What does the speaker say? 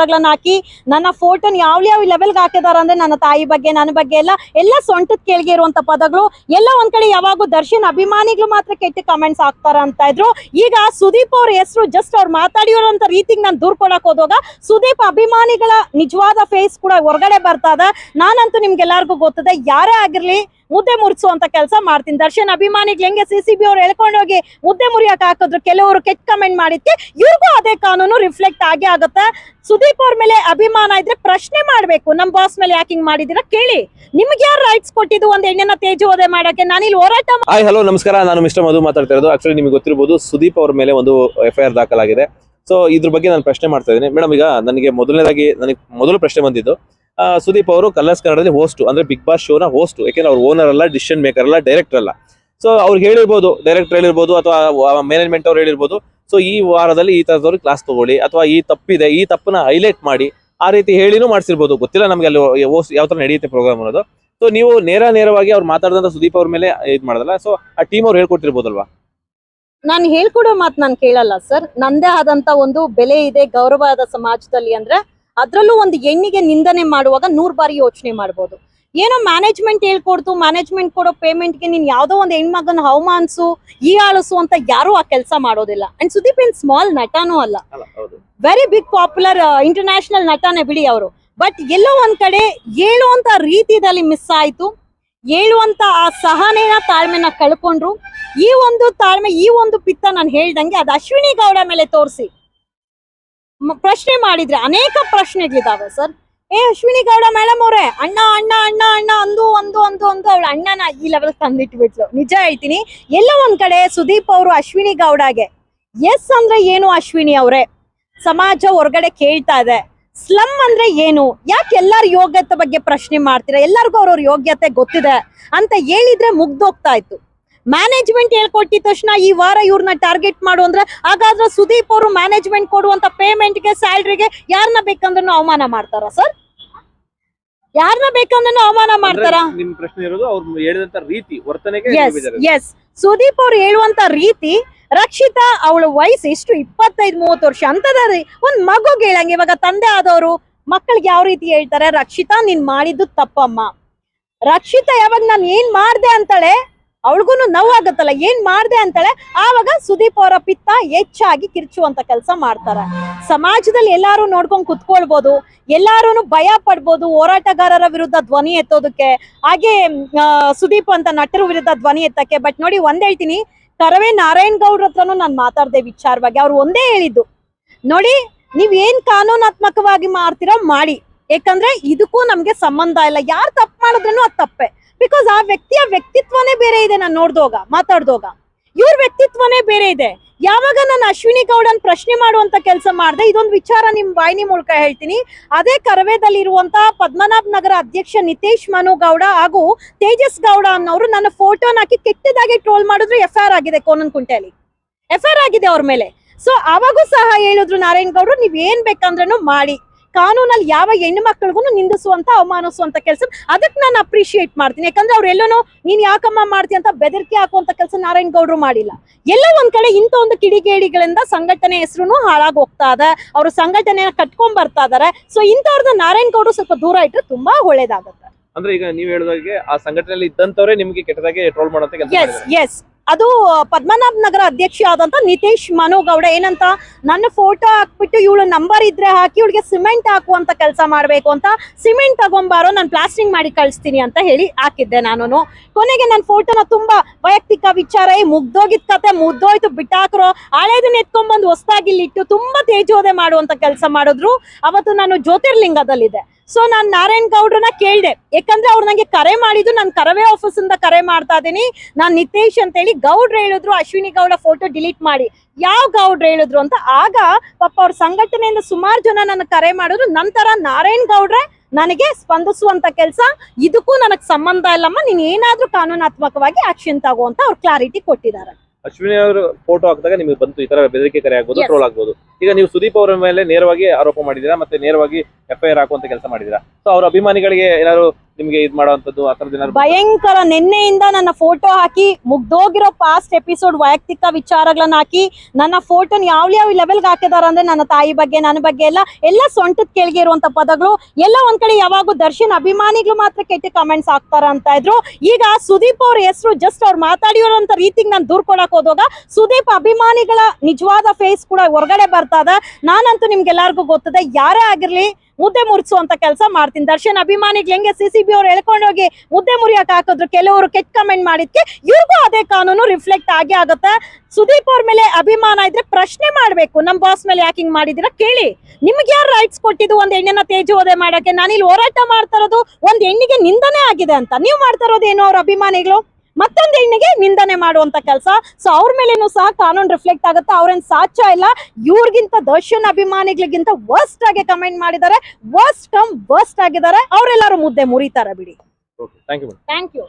ಹಾಕಿ ನನ್ನ ಫೋಟೋನ್ ಯಾವ ಯಾವ ಲೆವೆಲ್ಗೆ ಹಾಕಿದಾರ ಅಂದ್ರೆ ನನ್ನ ತಾಯಿ ಬಗ್ಗೆ, ನನ್ನ ಬಗ್ಗೆ ಎಲ್ಲ ಎಲ್ಲ ಸೊಂಟದ ಕೆಳಗೆ ಇರುವಂತ ಪದಗಳು ಎಲ್ಲ ಒಂದ್ ಕಡೆ ಯಾವಾಗೂ ದರ್ಶನ್ ಅಭಿಮಾನಿಗಳು ಮಾತ್ರ ಕೆಟ್ಟ ಕಮೆಂಟ್ಸ್ ಹಾಕ್ತಾರ ಅಂತ ಇದ್ರು. ಈಗ ಸುದೀಪ್ ಅವ್ರ ಹೆಸರು ಜಸ್ಟ್ ಅವ್ರು ಮಾತಾಡಿರೋಂತ ರೀತಿಗೆ ನಾನು ದೂರ್ ಕೊಡಕ್ ಹೋದಾಗ ಸುದೀಪ್ ಅಭಿಮಾನಿಗಳ ನಿಜವಾದ ಫೇಸ್ ಕೂಡ ಹೊರಗಡೆ ಬರ್ತದ ನಾನಂತೂ ನಿಮ್ಗೆಲ್ಲಾರ್ಗು ಗೊತ್ತದೆ, ಯಾರೇ ಆಗಿರ್ಲಿ ಮುದ್ದೆ ಮುರಿಸುವಂತ ಕೆಲಸ ಮಾಡ್ತೀನಿ. ದರ್ಶನ್ ಅಭಿಮಾನಿಗಳು ಹೆಂಗೆ ಸಿ ಸಿ ಬಿ ಅವ್ರು ಹೇಳ್ಕೊಂಡೋಗಿ ಮುದ್ದೆ ಮುರಿಯಕ್ಕೆ ಹಾಕಿದ್ರು, ಕೆಲವರು ಕೆಟ್ಟ ಕಮೆಂಟ್ ಮಾಡಿದ್ಕೆ ಇವ್ರಿಗೂ ಅದೇ ಕಾನೂನು ರಿಫ್ಲೆಕ್ಟ್ ಆಗೇ ಆಗುತ್ತೆ. ಸುದೀಪ್ ಅವ್ರ ಮೇಲೆ ಅಭಿಮಾನ ಇದ್ರೆ ಪ್ರಶ್ನೆ ಮಾಡ್ಬೇಕು. ನಮ್ ಬಾಸ್ ಮೇಲೆ ಯಾಕೆ ಹಿಂಗ್ ಮಾಡಿದಿರಾ ಕೇಳಿ. ನಿಮ್ಗೆ ಯಾರು ರೈಟ್ಸ್ ಕೊಟ್ಟಿದ್ದು ಒಂದು ಹೆಣ್ಣನ್ನ ತೇಜೋವಧೆ ಮಾಡಕ್ಕೆ ನಾನಿಲ್ಲಿ ಹೋರಾಟ ಹಾಯ್ ಹಲೋ ನಮಸ್ಕಾರ. ನಾನು ಮಿಸ್ಟರ್ ಮಧು ಮಾತಾಡ್ತಾ ಇರೋದು ಆಕ್ಚುಲಿ ನಿಮಗೆ ಗೊತ್ತಿರಬಹುದು ಸುದೀಪ್ ಅವ್ರ ಮೇಲೆ ಒಂದು ಎಫ್ ಐ ಆರ್ ದಾಖಲಾಗಿದೆ. ಸೊ ಇದ್ರ ಬಗ್ಗೆ ನಾನು ಪ್ರಶ್ನೆ ಮಾಡ್ತಾ ಇದ್ದೀನಿ. ಮೇಡಮ್, ಈಗ ನನಗೆ ಮೊದಲನೇದಾಗಿ, ನನಗೆ ಮೊದಲು ಪ್ರಶ್ನೆ ಬಂದಿದ್ದು ಸುದೀಪ್ ಅವರು ಕಲರ್ಸ್ ಕನ್ನಡದಲ್ಲಿ ಹೋಸ್ಟು ಅಂದ್ರೆ ಬಿಗ್ ಬಾಸ್ ಶೋನ ಹೋಸ್ಟ್ ಯಾಕೆಂದ್ರೆ ಅವ್ರ ಓನರ್ ಅಲ್ಲ ಡಿಸಿಷನ್ ಮೇಕರ್ ಅಲ್ಲ ಡೈರೆಕ್ಟರ್ ಅಲ್ಲ. ಸೊ ಅವ್ರು ಹೇಳಿರ್ಬೋದು ಡೈರೆಕ್ಟರ್ ಹೇಳಿರ್ಬೋದು, ಅಥವಾ ಮ್ಯಾನೇಜ್ಮೆಂಟ್ ಅವ್ರು ಹೇಳಿರ್ಬೋದು. ಸೊ ಈ ವಾರದಲ್ಲಿ ಈ ತರದವ್ರಿಗೆ ಕ್ಲಾಸ್ ತಗೊಳ್ಳಿ, ಅಥವಾ ಈ ತಪ್ಪಿದೆ, ಈ ತಪ್ಪನ್ನ ಹೈಲೈಟ್ ಮಾಡಿ, ಆ ರೀತಿ ಹೇಳಿನೂ ಮಾಡಿಸಿರ್ಬೋದು. ಗೊತ್ತಿಲ್ಲ ನಮಗೆ ಅಲ್ಲಿ ಯಾವ ತರ ನಡೆಯುತ್ತೆ ಪ್ರೋಗ್ರಾಮ್ ಅನ್ನೋದು. ಸೊ ನೀವು ನೇರ ನೇರವಾಗಿ ಅವ್ರು ಮಾತಾಡಿದಂತ ಸುದೀಪ್ ಅವ್ರ ಮೇಲೆ ಇದ್ ಮಾಡೋದಲ್ಲ. ಸೊ ಆ ಟೀಮ್ ಅವ್ರು ಹೇಳ್ಕೊಟ್ಟಿರ್ಬೋದಲ್ವಾ? ನಾನು ಹೇಳ್ಕೊಡೋ ಮಾತು ನಾನು ಕೇಳಲ್ಲ ಸರ್ ನಂದೇ ಆದಂತ ಒಂದು ಬೆಲೆ ಇದೆ ಗೌರವ ಸಮಾಜದಲ್ಲಿ ಅಂದ್ರೆ ಅದ್ರಲ್ಲೂ ಒಂದು ಹೆಣ್ಣಿಗೆ ನಿಂದನೆ ಮಾಡುವಾಗ ನೂರ್ ಬಾರಿ ಯೋಚನೆ ಮಾಡ್ಬೋದು. ಏನೋ ಮ್ಯಾನೇಜ್ಮೆಂಟ್ ಹೇಳ್ಕೊಡ್ತು ಮ್ಯಾನೇಜ್ಮೆಂಟ್ ಕೊಡೋ ಪೇಮೆಂಟ್ಗೆ ನೀನ್ ಯಾವ್ದೋ ಒಂದು ಹೆಣ್ಮಗನ ಅವಮಾನಿಸು ಈ ಆಳಿಸು ಅಂತ ಯಾರು ಆ ಕೆಲಸ ಮಾಡೋದಿಲ್ಲ. ಅಂಡ್ ಸುದೀಪ್ ಏನ್ ಸ್ಮಾಲ್ ನಟನೂ ಅಲ್ಲ. ವೆರಿ ಬಿಗ್ ಪಾಪ್ಯುಲರ್ ಇಂಟರ್ನ್ಯಾಷನಲ್ ನಟನೆ ಬಿಡಿ ಅವರು. ಬಟ್ ಎಲ್ಲೋ ಒಂದ್ ಕಡೆ ಹೇಳುವಂತ ರೀತಿಯಲ್ಲಿ ಮಿಸ್ ಆಯ್ತು. ಹೇಳುವಂತ ಆ ಸಹನೆನ ತಾಳ್ಮೆನ ಕಳ್ಕೊಂಡ್ರು. ಈ ಒಂದು ತಾಳ್ಮೆ ಈ ಒಂದು ಪಿತ್ತ ನಾನು ಹೇಳ್ದಂಗೆ ಅದು ಅಶ್ವಿನಿ ಗೌಡ ಮೇಲೆ ತೋರಿಸಿ. ಪ್ರಶ್ನೆ ಮಾಡಿದ್ರೆ ಅನೇಕ ಪ್ರಶ್ನೆಗಳಿದಾವೆ, ಸರ್. ಏ, ಅಶ್ವಿನಿ ಗೌಡ ಮೇಡಮ್ ಅವರೇ, ಅಣ್ಣ ಅಣ್ಣ ಅಣ್ಣ ಅಣ್ಣ, ಅಂದು ಒಂದು ಒಂದು ಒಂದು ಅವಳು ಅಣ್ಣನ ಈ ಲೆವೆಲ್ ತಂದಿಟ್ಬಿಟ್ಲು. ನಿಜ ಹೇಳ್ತೀನಿ, ಎಲ್ಲ ಒಂದ್ ಕಡೆ ಸುದೀಪ್ ಅವರು ಅಶ್ವಿನಿ ಗೌಡಗೆ. ಎಸ್ ಅಂದ್ರೆ ಏನು ಅಶ್ವಿನಿ ಅವರೇ? ಸಮಾಜ ಹೊರಗಡೆ ಕೇಳ್ತಾ ಇದೆ. ಸ್ಲಮ್ ಅಂದ್ರೆ ಏನು? ಯಾಕೆ ಎಲ್ಲಾರ ಯೋಗ್ಯತೆ ಬಗ್ಗೆ ಪ್ರಶ್ನೆ ಮಾಡ್ತೀರಾ? ಎಲ್ಲರಿಗೂ ಅವ್ರವ್ರ ಯೋಗ್ಯತೆ ಗೊತ್ತಿದೆ ಅಂತ ಹೇಳಿದ್ರೆ ಮುಗ್ದೋಗ್ತಾ ಇತ್ತು. ಮ್ಯಾನೇಜ್ಮೆಂಟ್ ಹೇಳ್ಕೊಟ್ಟಿದ ತಕ್ಷಣ ಈ ವಾರ ಇವ್ರನ್ನ ಟಾರ್ಗೆಟ್ ಮಾಡು ಅಂದ್ರೆ ಹಾಗಾದ್ರೆ ಸುದೀಪ್ ಅವರು ಮ್ಯಾನೇಜ್ಮೆಂಟ್ ಕೊಡುವಂತ ಪೇಮೆಂಟ್ಗೆ ಸ್ಯಾಲ್ರಿಗೆ ಯಾರನ್ನ ಬೇಕಂದ್ರೂ ಅವಮಾನ ಮಾಡ್ತಾರ ಸರ್ ಯಾರನ್ನ ಬೇಕಂದ್ರೂ ಅವಮಾನ ಮಾಡ್ತಾರ? ನಿಮ್ ಪ್ರಶ್ನೆ ಇರೋದು ಅವ್ರು ಹೇಳಿದಂತ ರೀತಿ ವರ್ತನೆಗೆ. ಎಸ್ ಸುದೀಪ್ ಅವ್ರು ಹೇಳುವಂತ ರೀತಿ ರಕ್ಷಿತಾ ಅವಳ ವಯಸ್ಸು ಎಷ್ಟು? ಇಪ್ಪತ್ತೈದು ಮೂವತ್ತು ವರ್ಷ. ಅಂತದ ಒಂದ್ ಮಗುಗೆ ಹೇಳಂಗೆ ಇವಾಗ ತಂದೆ ಆದವರು ಮಕ್ಕಳಿಗೆ ಯಾವ ರೀತಿ ಹೇಳ್ತಾರೆ? ರಕ್ಷಿತಾ ನೀನ್ ಮಾಡಿದ್ದು ತಪ್ಪಮ್ಮ. ರಕ್ಷಿತಾ ಯಾವಾಗ ನಾನು ಏನ್ ಮಾಡ್ದೆ ಅಂತಾಳೆ ಅವಳಿಗೂ ನೋವಾಗತ್ತಲ್ಲ ಏನ್ ಮಾಡ್ದೆ ಅಂತಾಳೆ ಆವಾಗ ಸುದೀಪ್ ಅವರ ಪಿತ್ತ ಹೆಚ್ಚಾಗಿ ಕಿರ್ಚುವಂತ ಕೆಲಸ ಮಾಡ್ತಾರೆ. ಸಮಾಜದಲ್ಲಿ ಎಲ್ಲಾರು ನೋಡ್ಕೊಂಡ್ ಕುತ್ಕೊಳ್ಬೋದು ಎಲ್ಲಾರು ಭಯ ಪಡ್ಬೋದು, ಹೋರಾಟಗಾರರ ವಿರುದ್ಧ ಧ್ವನಿ ಎತ್ತೋದಕ್ಕೆ, ಹಾಗೆ ಸುದೀಪ್ ಅಂತ ನಟರ ವಿರುದ್ಧ ಧ್ವನಿ ಎತ್ತಕ್ಕೆ. ಬಟ್ ನೋಡಿ ಒಂದ್ ಹೇಳ್ತೀನಿ, ಕರವೇ ನಾರಾಯಣ್ ಗೌಡ್ರ ಹತ್ರನು ನಾನು ಮಾತಾಡ್ದೆ ವಿಚಾರವಾಗಿ, ಅವ್ರು ಒಂದೇ ಹೇಳಿದ್ದು. ನೋಡಿ, ನೀವ್ ಏನ್ ಕಾನೂನಾತ್ಮಕವಾಗಿ ಮಾಡ್ತೀರೋ ಮಾಡಿ ಯಾಕಂದ್ರೆ ಇದಕ್ಕೂ ನಮ್ಗೆ ಸಂಬಂಧ ಇಲ್ಲ. ಯಾರು ತಪ್ಪು ಮಾಡಿದ್ರೂ ಅದು ತಪ್ಪೆ. ಬಿಕಾಸ್ ಆ ವ್ಯಕ್ತಿಯ ವ್ಯಕ್ತಿತ್ವನೇ ಬೇರೆ ಇದೆ ನಾನು ನೋಡ್ದೋಗ, ಮಾತಾಡ್ದೋಗ. ಇವ್ರ ವ್ಯಕ್ತಿತ್ವನೇ ಬೇರೆ ಇದೆ. ಯಾವಾಗ ನಾನು ಅಶ್ವಿನಿ ಗೌಡನ್ ಪ್ರಶ್ನೆ ಮಾಡುವಂತ ಕೆಲಸ ಮಾಡಿದೆ, ಇದೊಂದು ವಿಚಾರ ನಿಮ್ ಬಾಯಿನಿ ಮೂಲಕ ಹೇಳ್ತೀನಿ. ಅದೇ ಕರವೇದಲ್ಲಿರುವಂತ ಪದ್ಮನಾಭ್ ನಗರ ಅಧ್ಯಕ್ಷ ನಿತೇಶ್ ಮನು ಗೌಡ ಹಾಗೂ ತೇಜಸ್ ಗೌಡ ಅನ್ನೋರು ನನ್ನ ಫೋಟೋನ ಹಾಕಿ ಕೆಟ್ಟದಾಗಿ ಟ್ರೋಲ್ ಮಾಡಿದ್ರು ಎಫ್ ಆರ್ ಆಗಿದೆ ಕೋನನ್ ಕುಂಟೆಯಲ್ಲಿ. ಎಫ್ ಆರ್ ಆಗಿದೆ ಅವ್ರ ಮೇಲೆ. ಸೊ ಅವಾಗೂ ಸಹ ಹೇಳಿದ್ರು ನಾರಾಯಣ್ ಗೌಡ್ರು, ನೀವ್ ಏನ್ ಬೇಕಂದ್ರೂ ಮಾಡಿ. ಕಾನೂನಲ್ಲಿ ಯಾವ ಹೆಣ್ಣು ಮಕ್ಕಳಿಗೂ ನಿಂದಿಸುವಂತ ಅವಮಾನಿಸುವಂತ ಕೆಲಸ ಅದಕ್ಕೆ ನಾನು ಅಪ್ರಿಶಿಯೇಟ್ ಮಾಡ್ತೀನಿ. ಯಾಕಂದ್ರೆ ಅವ್ರು ಎಲ್ಲೋನು ನೀನ್ ಯಾಕಮ್ಮ ಮಾಡ್ತಿ ಅಂತ ಬೆದರಿಕೆ ಹಾಕುವಂತ ಕೆಲಸ ನಾರಾಯಣ್ ಗೌಡ್ರು ಮಾಡಿಲ್ಲ. ಎಲ್ಲ ಒಂದ್ ಕಡೆ ಇಂಥ ಒಂದು ಕಿಡಿಗೇಡಿಗಳಿಂದ ಸಂಘಟನೆ ಹೆಸರು ಹಾಳಾಗಿ ಹೋಗ್ತಾ ಇದೆ. ಅವ್ರ ಸಂಘಟನೆ ಕಟ್ಕೊಂಡ್ ಬರ್ತಾ ಇದಾರೆ. ಸೊ ಇಂಥವ್ರದ್ದು ನಾರಾಯಣ್ ಗೌಡ್ರು ಸ್ವಲ್ಪ ದೂರ ಇಟ್ರೆ ತುಂಬಾ ಒಳ್ಳೇದಾಗುತ್ತೆ. ಅಂದ್ರೆ ಈಗ ನೀವ್ ಹೇಳಿದಾಗೆ ಆ ಸಂಘಟನೆಯಲ್ಲಿ ಇದ್ದಂತವ್ರೆ ನಿಮ್ಗೆ ಕೆಟ್ಟದಾಗೆ ಟ್ರೋಲ್ ಮಾಡೋದಕ್ಕೆ ಎಸ್ ಎಸ್ ಅದು ಪದ್ಮನಾಭ ನಗರ ಅಧ್ಯಕ್ಷ ಆದಂತ ನಿತೇಶ್ ಮನೋಗೌಡ. ಏನಂತ, ನನ್ನ ಫೋಟೋ ಹಾಕ್ಬಿಟ್ಟು ಇವಳು ನಂಬರ್ ಇದ್ರೆ ಹಾಕಿ ಇವಳಿಗೆ ಸಿಮೆಂಟ್ ಹಾಕುವಂತ ಕೆಲಸ ಮಾಡ್ಬೇಕು ಅಂತ ಸಿಮೆಂಟ್ ತಗೊಂಬಾರೋ ನಾನು ಪ್ಲಾಸ್ಟಿಂಗ್ ಮಾಡಿ ಕಳಿಸ್ತೀನಿ ಅಂತ ಹೇಳಿ ಹಾಕಿದ್ದೆ ನಾನು ಕೊನೆಗೆ ನನ್ನ ಫೋಟೋನ ತುಂಬಾ ವೈಯಕ್ತಿಕ ವಿಚಾರ ಈ ಮುಗ್ದೋಗಿದ್ ಕತೆ, ಮುಗ್ದೋಯ್ತು ಬಿಟ್ಟಾಕ್ರೋ, ಹಳೇದನ್ನ ಎತ್ಕೊಂಡ್ಬಂದು ಹೊಸದಾಗಿ ಇಲ್ಲಿಟ್ಟು ತುಂಬಾ ತೇಜೋದೆ ಮಾಡುವಂತ ಕೆಲಸ ಮಾಡಿದ್ರು. ಅವತ್ತು ನಾನು ಜ್ಯೋತಿರ್ಲಿಂಗದಲ್ಲಿದೆ ಸೊ ನಾನು ನಾರಾಯಣ್ ಗೌಡ್ರನ್ನ ಕೇಳಿದೆ. ಯಾಕಂದ್ರೆ ಅವ್ರು ನಂಗೆ ಕರೆ ಮಾಡಿದ್ದು ನಾನು ಕರವೇ ಆಫೀಸ್ ಇಂದ ಕರೆ ಮಾಡ್ತಾ ಇದ್ದೀನಿ. ನಾನ್ ನಿತೇಶ್ ಅಂತ ಹೇಳಿ ಗೌಡ್ರು ಹೇಳಿದ್ರು, ಅಶ್ವಿನಿ ಗೌಡ ಫೋಟೋ ಡಿಲೀಟ್ ಮಾಡಿ. ಯಾವ ಗೌಡ್ರು ಹೇಳಿದ್ರು ಅಂತ ಆಗ ಪಾಪ ಅವ್ರ ಸಂಘಟನೆಯಿಂದ ಸುಮಾರು ಜನ ನನ್ನ ಕರೆ ಮಾಡಿದ್ರು. ನಂತರ ನಾರಾಯಣ್ ಗೌಡ್ರೆ ನನಗೆ ಸ್ಪಂದಿಸುವಂತ ಕೆಲಸ. ಇದಕ್ಕೂ ನನಗೆ ಸಂಬಂಧ ಇಲ್ಲಮ್ಮ. ನೀನ್ ಏನಾದ್ರೂ ಕಾನೂನಾತ್ಮಕವಾಗಿ ಆಕ್ಷನ್ ತಗೋ ಅಂತ ಅವ್ರು ಕ್ಲಾರಿಟಿ ಕೊಟ್ಟಿದ್ದಾರೆ. ಅಶ್ವಿನಿ ಅವರು ಫೋಟೋ ಹಾಕಿದಾಗ ನಿಮಗೆ ಬಂತು ಈ ತರ ಬೆದರಿಕೆ ಕರೆ ಆಗ್ಬೋದು ಟ್ರೋಲ್ ಆಗ್ಬೋದು. ಈಗ ನೀವು ಸುದೀಪ್ ಅವರ ಮೇಲೆ ನೇರವಾಗಿ ಆರೋಪ ಮಾಡಿದೀರಾ ಮತ್ತೆ ನೇರವಾಗಿ ಎಫ್ ಐ ಆರ್ ಹಾಕುವಂತ ಕೆಲಸ ಮಾಡಿದ್ದೀರಾ? ಸೊ ಅವ್ರ ಅಭಿಮಾನಿಗಳಿಗೆ ಏನಾದ್ರು ನಿಮ್ಗೆ ಇದ್ ಮಾಡುವಂತದ್ದು ಆ ಏನಾದ್ರು ಭಯಂಕರ. ನಿನ್ನೆಯಿಂದ ನನ್ನ ಫೋಟೋ ಹಾಕಿ ಮುಗ್ದೋಗಿರೋ ಪಾಸ್ಟ್ ಎಪಿಸೋಡ್ ವೈಯಕ್ತಿಕ ವಿಚಾರಗಳನ್ನ ಹಾಕಿ ನನ್ನ ಫೋಟೋನ ಯಾವ ಯಾವ ಲೆವೆಲ್ಗೆ ಹಾಕಿದಾರ ಅಂದ್ರೆ ನನ್ನ ತಾಯಿ ಬಗ್ಗೆ, ನನ್ನ ಬಗ್ಗೆ ಎಲ್ಲ ಎಲ್ಲ ಸೊಂಟದ ಕೆಳಗೆ ಇರುವಂತ ಪದಗಳು. ಎಲ್ಲ ಒಂದ್ ಕಡೆ ಯಾವಾಗೂ ದರ್ಶನ್ ಅಭಿಮಾನಿಗಳು ಮಾತ್ರ ಕೆಟ್ಟ ಕಮೆಂಟ್ಸ್ ಹಾಕ್ತಾರ ಅಂತ ಇದ್ರು. ಈಗ ಸುದೀಪ್ ಅವ್ರ ಹೆಸರು ಜಸ್ಟ್ ಅವ್ರು ಮಾತಾಡಿರೋಂತ ರೀತಿಗೆ ನಾನು ದೂರ್ ಕೊಡಕ್ ಹೋದಾಗ ಸುದೀಪ್ ಅಭಿಮಾನಿಗಳ ನಿಜವಾದ ಫೇಸ್ ಕೂಡ ಹೊರಗಡೆ ಬರ್ತದ ನಾನಂತೂ ನಿಮ್ಗೆಲ್ಲರಿಗೂ ಗೊತ್ತದೆ, ಯಾರೇ ಆಗಿರ್ಲಿ ಮುದ್ದೆ ಮುರಿಸುವಂತ ಕೆಲಸ ಮಾಡ್ತೀನಿ. ದರ್ಶನ್ ಅಭಿಮಾನಿಗಳು ಹೆಂಗೆ ಸಿ ಸಿ ಬಿ ಅವ್ರು ಹೇಳ್ಕೊಂಡೋಗಿ ಮುದ್ದೆ ಮುರಿಯಕ್ಕೆ ಹಾಕಿದ್ರು, ಕೆಲವರು ಕೆಟ್ಟ ಕಮೆಂಟ್ ಮಾಡಿದ್ಕೆ ಇವ್ರಿಗೂ ಅದೇ ಕಾನೂನು ರಿಫ್ಲೆಕ್ಟ್ ಆಗೇ ಆಗುತ್ತೆ. ಸುದೀಪ್ ಅವ್ರ ಮೇಲೆ ಅಭಿಮಾನ ಇದ್ರೆ ಪ್ರಶ್ನೆ ಮಾಡ್ಬೇಕು. ನಮ್ ಬಾಸ್ ಮೇಲೆ ಯಾಕೆ ಹಿಂಗ್ ಮಾಡಿದಿರ ಕೇಳಿ. ನಿಮ್ಗೆ ಯಾರು ರೈಟ್ಸ್ ಕೊಟ್ಟಿದ್ದು ಒಂದ್ ಹೆಣ್ಣನ್ನ ತೇಜೋವಧೆ ಮಾಡಕ್ಕೆ ನಾನಿಲ್ಲಿ ಹೋರಾಟ ಮಾಡ್ತಾ ಇರೋದು ಒಂದ್ ಹೆಣ್ಣಿಗೆ ನಿಂದನೆ ಆಗಿದೆ ಅಂತ. ನೀವು ಮಾಡ್ತಾ ಇರೋದು ಏನು ಅವ್ರ ಅಭಿಮಾನಿಗಳು? ಮತ್ತೊಂದ್ ಹೆಣ್ಣಿಗೆ ನಿಂದನೆ ಮಾಡುವಂತ ಕೆಲಸ. ಸೊ ಅವ್ರ ಮೇಲೇನು ಸಹ ಕಾನೂನು ರಿಫ್ಲೆಕ್ಟ್ ಆಗುತ್ತೆ? ಅವ್ರೇನ್ ಸಾಚ ಇಲ್ಲ. ಇವ್ರಿಗಿಂತ ದರ್ಶನ್ ಅಭಿಮಾನಿಗಳಿಗಿಂತ ವರ್ಸ್ಟ್ ಆಗಿ ಕಮೆಂಟ್ ಮಾಡಿದ್ದಾರೆ. ವರ್ಸ್ಟ್ ಕಮ್ ವರ್ಸ್ಟ್ ಆಗಿದ್ದಾರೆ. ಅವರೆಲ್ಲರೂ ಮುದ್ದೆ ಮುರಿತಾರೆ ಬಿಡಿ. Thank you thank you